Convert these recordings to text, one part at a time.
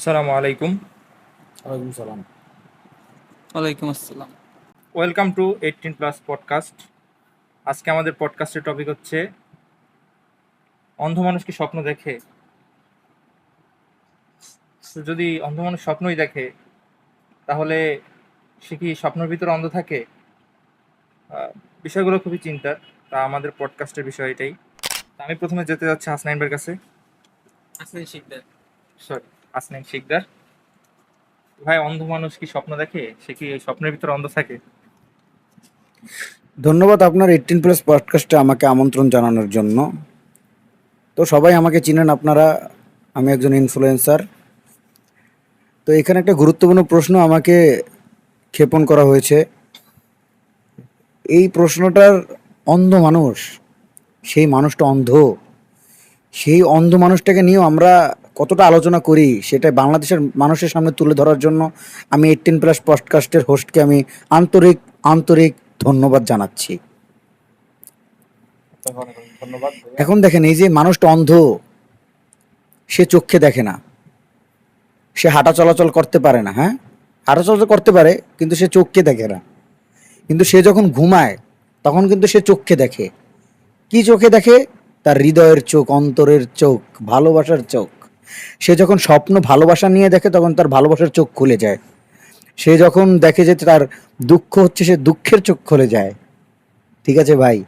আসসালামু আলাইকুম। ওয়ালাইকুম সালাম। ওয়ালাইকুম আসসালাম। Welcome to eighteen plus podcast আজকে আমাদের পডকাস্টের টপিক হচ্ছে অন্ধ মানুষ কি স্বপ্ন দেখে? তো যদি অন্ধ মানুষ স্বপ্নই দেখে তাহলে সে কি স্বপ্নের ভিতরে অন্ধ থাকে? বিষয়গুলো খুবই চিন্তার তা আমাদের পডকাস্টের বিষয় এটাই। তা আমি প্রথমে যেতে যাচ্ছি হাসনাইন ভাইয়ের কাছে। আসলেন শিকদার। সরি আসনাইন শিকদার। ভাই, অন্ধ মানুষ কি স্বপ্ন দেখে? সে কি স্বপ্নের ভিতরে অন্ধ থাকে? ধন্যবাদ আপনার এইটিন প্লাস পডকাস্টে আমাকে আমন্ত্রণ জানানোর জন্য। তো সবাই আমাকে চিনেন আপনারা। আমি একজন ইনফ্লুয়েন্সার তো এখানে একটা গুরুত্বপূর্ণ প্রশ্ন আমাকে ক্ষেপণ করা হয়েছে। এই প্রশ্নটার অন্ধ মানুষ, সেই মানুষটা অন্ধ। সেই অন্ধ মানুষটাকে নিয়েও আমরা কতটা আলোচনা করি সেটা বাংলাদেশের মানুষের সামনে তুলে ধরার জন্য আমি এইটিন প্লাস পডকাস্টের হোস্টকে আমি আন্তরিক আন্তরিক ধন্যবাদ জানাচ্ছি। ধন্যবাদ। এখন দেখেন এই যে মানুষটা অন্ধ সে চোখে দেখে না। সে হাঁটা চলাচল করতে পারে না হ্যাঁ? হাঁটা চলাচল করতে পারে কিন্তু সে চোখকে দেখে না। কিন্তু সে যখন ঘুমায় তখন কিন্তু সে চোখকে দেখে। কি চোখে দেখে? তার হৃদয়ের চোখ অন্তরের চোখ ভালোবাসার চোখ। সে যখন স্বপ্ন ভালোবাসা নিয়ে দেখে তখন তার ভালোবাসার চোখ খুলে যায়। সে যখন দেখে যে তার দুঃখ হচ্ছে সে দুঃখের চোখ খুলে যায়। ঠিক আছে ভাই?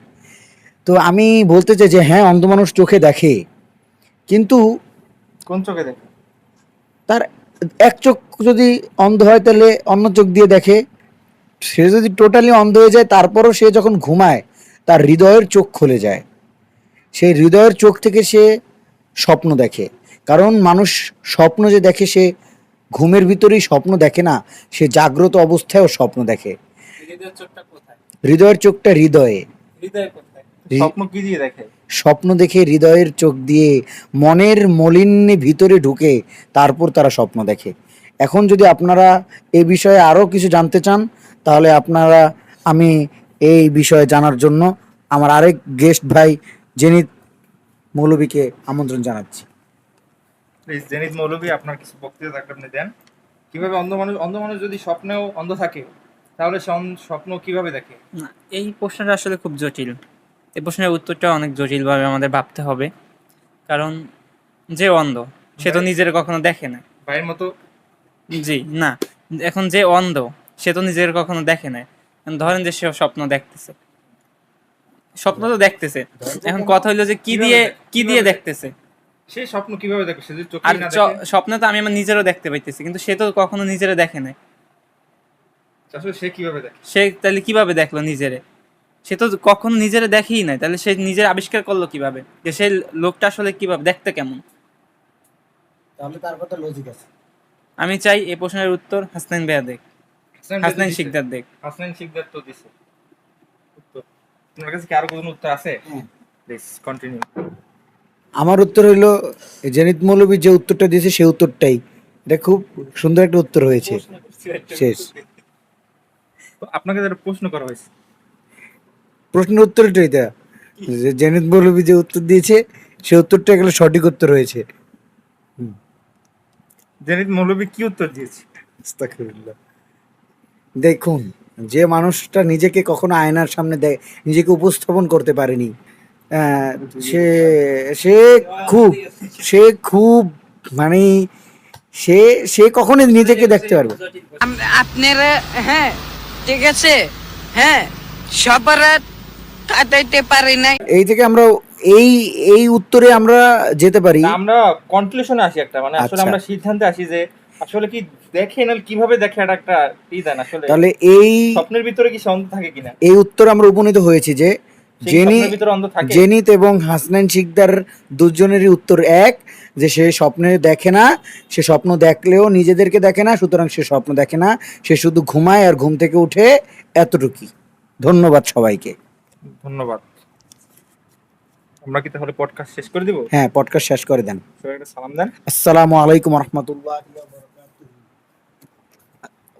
তো আমি বলতে চাই যে হ্যাঁ অন্ধ মানুষ চোখে দেখে কিন্তু কোন চোখে দেখে? তার এক চোখ যদি অন্ধ হয় তাহলে অন্য চোখ দিয়ে দেখে। সে যদি টোটালি অন্ধ হয়ে যায় তারপরও সে যখন ঘুমায় তার হৃদয়ের চোখ খুলে যায়। সেই হৃদয়ের চোখ থেকে সে স্বপ্ন দেখে। কারণ মানুষ স্বপ্ন যে দেখে সে ঘুমের ভিতরেই স্বপ্ন দেখে না সে জাগ্রত অবস্থায়ও স্বপ্ন দেখে। হৃদয়ের চোখটা হৃদয়ে। স্বপ্ন দেখে? হৃদয়ের চোখ দিয়ে মনের মলিন্যে ভিতরে ঢুকে তারপর তারা স্বপ্ন দেখে। এখন যদি আপনারা এ বিষয়ে আরও কিছু জানতে চান তাহলে আপনারা আমি এই বিষয়ে জানার জন্য আমার আরেক গেস্ট ভাই জেনিত মৌলবীকে আমন্ত্রণ জানাচ্ছি। প্লিজ জেনিত মৌলভী আপনার কিছু বক্তৃতা থাকলে আপনি দেন। কীভাবে অন্ধ মানুষ অন্ধ মানুষ যদি স্বপ্নেও অন্ধ থাকে তাহলে স্বপ্ন কীভাবে দেখে? এই প্রশ্নটা আসলে খুব জটিল। এই প্রশ্নের উত্তরটা অনেক জটিলভাবে আমাদের ভাবতে হবে। কারণ যে অন্ধ সে তো নিজের কখনো দেখে না। ভাইয়ের মতো? জি না। এখন যে অন্ধ সে তো নিজের কখনো দেখে না। ধরেন যে সে স্বপ্ন দেখতেছে। স্বপ্ন তো দেখতেছে। এখন কথা হইল যে কি দিয়ে কি দিয়ে দেখতেছে? সে স্বপ্ন কীভাবে দেখে সে যদি চোখে আর না দেখে স্বপ্নে তো আমি আমার নিজেরও দেখতে পাইতেছি কিন্তু সে তো কখনো নিজেরে দেখে না আসলে সে কীভাবে দেখে? সে তাহলে কীভাবে দেখল নিজেরে? সে তো কখনো নিজেরে দেখেই নাই তাহলে সে নিজের আবিষ্কার করল কীভাবে? যে সেই লোকটা আসলে কীভাবে দেখতে কেমন? তাহলে তার কথা লজিক আছে। আমি চাই এই প্রশ্নের উত্তর হাসনাইন বেয়া দেখ। হাসনাইন। শিকদার দেখ। হাসনাইন শিকদার তো দিছে। উত্তর। তোমার কাছে কি আরও কোনো উত্তর আছে? হ্যাঁ। প্লিজ কন্টিনিউ আমার উত্তর হইল জেনিত মৌলবী যে উত্তরটা দিয়েছে সেই উত্তরটাই। এটা খুব সুন্দর একটা উত্তর হয়েছে। শেষ। আপনাকে যারা প্রশ্ন করা হয়েছে। প্রশ্নের উত্তরটা এটা যে জেনিত মৌলবী যে উত্তর দিয়েছে সে উত্তরটা এগুলো সঠিক উত্তর হয়েছে। জেনিত মৌলভী কি উত্তর দিয়েছে। দেখুন যে মানুষটা নিজেকে কখনো আয়নার সামনে দেয় নিজেকে উপস্থাপন করতে পারেনি সে সে খুব সে খুব মানে সে সে কখনোই নিজেকে দেখতে পারবে আপনারা হ্যাঁ ঠিক আছে হ্যাঁ সবার কাটাইতে পারি নাই। এই থেকে আমরা এই এই উত্তরে আমরা যেতে পারি। না, আমরা কনক্লুশনে আসি একটা মানে আসলে আচ্ছা। আমরা সিদ্ধান্তে আসি যে আসলে কি দেখে না কীভাবে দেখে এটা একটা ই দেন আসলে তাহলে এই স্বপ্নের ভিতরে কি সে অন্ধ থাকে কিনা? এই উত্তর আমরা উপনীত হয়েছি যে জেনি জেনিত এবং হাসনাইন শিকদার দুজনেরই উত্তর এক যে সে স্বপ্নে দেখে না সে স্বপ্ন দেখলেও নিজেদেরকে দেখে না সুতরাং সে স্বপ্ন দেখে না সে শুধু ঘুমায় আর ঘুম থেকে উঠে এতটুকুই। ধন্যবাদ সবাইকে। ধন্যবাদ। আমরা কি তাহলে পডকাস্ট শেষ করে দিব? হ্যাঁ পডকাস্ট শেষ করে দেন। সালাম দেন। আসসালামু আলাইকুম রহমতুল্লাহ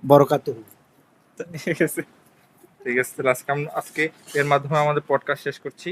বরকাতুহ। ঠিক আছে। ঠিক আছে তাহলে আজকে আজকে এর মাধ্যমে আমাদের পডকাস্ট শেষ করছি।